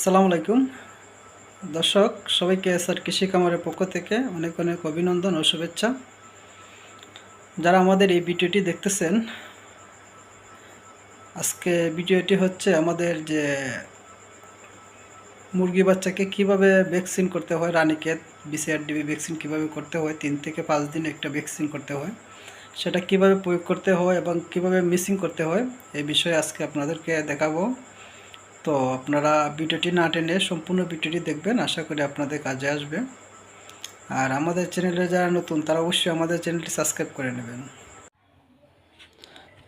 আসসালামু আলাইকুম। দর্শক, সবাইকে এসআর কৃষি খামারের পক্ষ থেকে অনেক অনেক অভিনন্দন ও শুভেচ্ছা। যারা আমাদের এই ভিডিওটি দেখতেছেন, আজকে ভিডিওটি হচ্ছে আমাদের যে মুরগি বাচ্চাকে কীভাবে ভ্যাকসিন করতে হয়, রানীক্ষেত, বিসিআরডিবি ভ্যাকসিন কীভাবে করতে হয়, তিন থেকে পাঁচ দিন একটা ভ্যাকসিন করতে হয়, সেটা কীভাবে প্রয়োগ করতে হয় এবং কীভাবে মিসিং করতে হয় এই বিষয়ে আজকে আপনাদেরকে দেখাবো। তো আপনারা ভিডিওটি না টেনে সম্পূর্ণ ভিডিওটি দেখবেন, আশা করি আপনাদের কাজে আসবে। আর আমাদের চ্যানেলে যারা নতুন, তারা অবশ্যই আমাদের চ্যানেলটি সাবস্ক্রাইব করে নেবেন।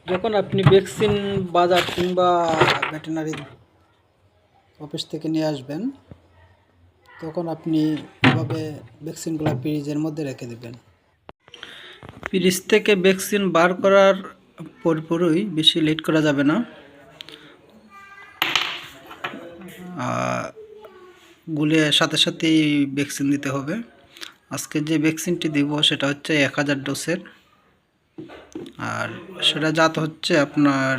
যখন আপনি ভ্যাকসিন বাজার কিংবা ভেটেনারি অফিস থেকে নিয়ে আসবেন, তখন আপনি এভাবে ভ্যাকসিনগুলো ফ্রিজের মধ্যে রেখে দেবেন। ফ্রিজ থেকে ভ্যাকসিন বার করার পরপরই বেশি লেট করা যাবে না। গুলে সাথে সাথেই ভ্যাকসিন দিতে হবে। আজকে যে ভ্যাকসিনটি দিব সেটা হচ্ছে এক হাজার ডোসের আর সেটা জাত হচ্ছে আপনার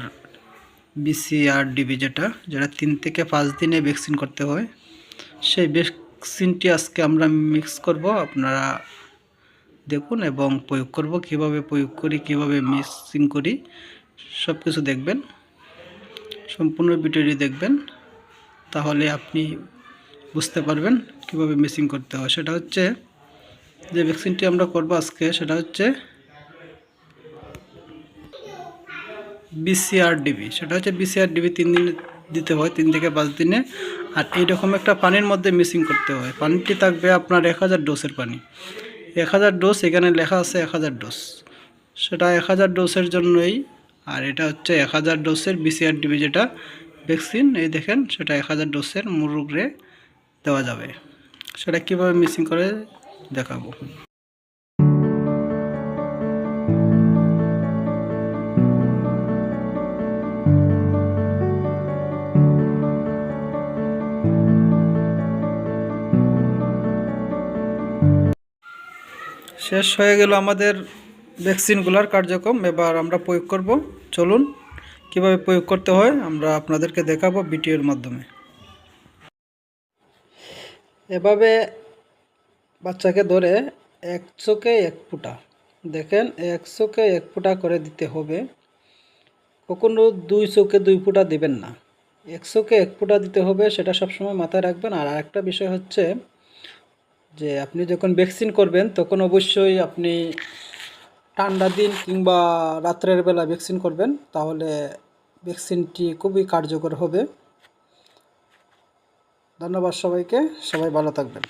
বিসিআর ডিবি যেটা যেটা তিন থেকে পাঁচ দিনে ভ্যাকসিন করতে হয়। সেই ভ্যাকসিনটি আজকে আমরা মিক্স করব, আপনারা দেখুন এবং প্রয়োগ করব, কীভাবে প্রয়োগ করি, কীভাবে মিক্সিং করি সব কিছু দেখবেন। সম্পূর্ণ ভিডিওটি দেখবেন। তাহলে আপনি বুঝতে পারবেন কীভাবে মিসিং করতে হয়। সেটা হচ্ছে যে ভ্যাকসিনটি আমরা করব আজকে, সেটা হচ্ছে বিসিআর ডিবি সেটা হচ্ছে বিসিআর ডিবি তিন দিন দিতে হয়, তিন থেকে পাঁচ দিনে। আর এইরকম একটা পানির মধ্যে মিসিং করতে হয়। পানিটি থাকবে আপনার এক হাজার ডোসের পানি। এক হাজার ডোজ এখানে লেখা আছে এক হাজার ডোজ সেটা এক হাজার ডোসের জন্যই, আর এটা হচ্ছে এক হাজার ডোসের বিসিআর ডিবি যেটা ভ্যাকসিন, এই দেখেন, সেটা এক হাজার ডোসের মুরুগরে দেওয়া যাবে। সেটা কীভাবে মিসিং করে দেখাবো। শেষ হয়ে গেল আমাদের ভ্যাকসিনগুলোর কার্যক্রম। এবার আমরা প্রয়োগ করব। চলুন। কীভাবে প্রয়োগ করতে হয়, আমরা আপনাদেরকে দেখাবো ভিডিওর মাধ্যমে। এভাবে বাচ্চাকে ধরে এক চোখে এক ফুটা, দেখেন, এক চোখে এক ফুটা করে দিতে হবে। কখনো দুই চোখে দুই ফুটা দিবেন না। এক চোখে এক ফুটা দিতে হবে, সেটা সবসময় মাথায় রাখবেন। আর আরেকটা বিষয় হচ্ছে যে, আপনি যখন ভ্যাকসিন করবেন, তখন অবশ্যই আপনি ঠান্ডা দিন কিংবা রাত্রের বেলা ভ্যাকসিন করবেন। তাহলে ভ্যাকসিনটি খুবই কার্যকর হবে। ধন্যবাদ সবাইকে। সবাই ভালো থাকবেন।